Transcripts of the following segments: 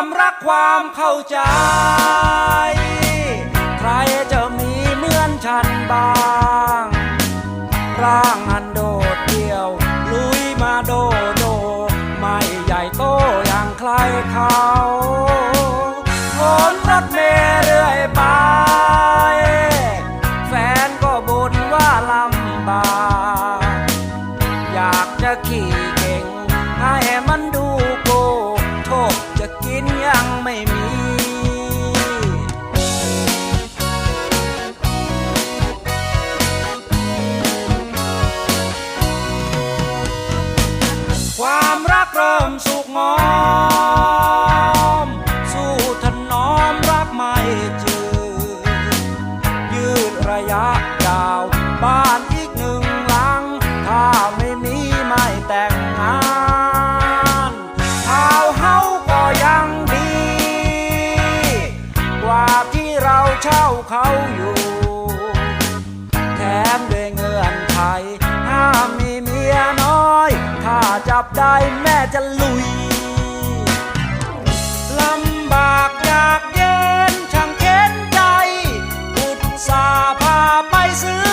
ความรักความเข้าใจ ใครจะมีเหมือนฉันบ้าง ร่างอันโดดเดี่ยว ลุยมาโดโด ไม่ใหญ่โตอย่างใครเขาโอนรถเมล์เรื่อยไป แฟนก็บ่นว่าลำบาก อยากจะขี่เก่งให้มันดู ไม่มีความรักเริ่มสุกงอ เขาอยู่ แถมด้วยเงื่อนไขห้ามมีเมียน้อย ถ้าจับได้แม่จะลุยลำบากอยากเย็นช่างเข็นใจอุตส่าห์พาไปซื้อ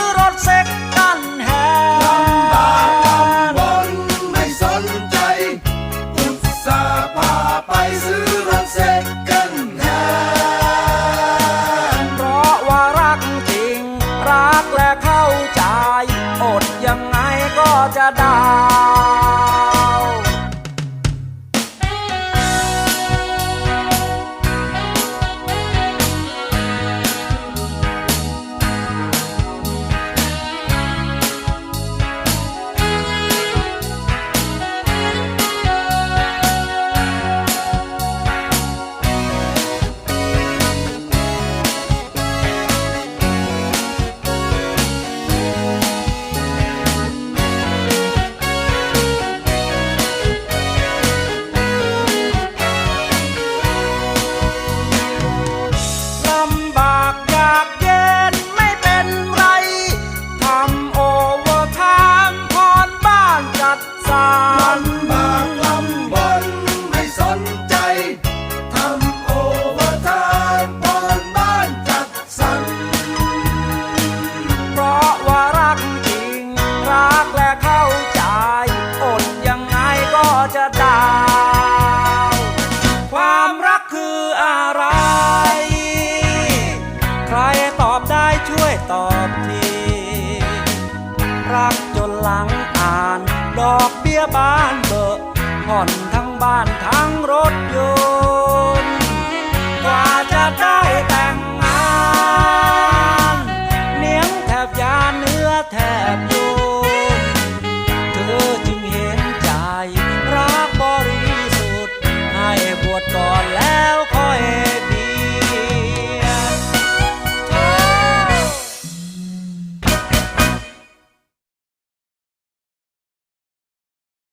งรถยน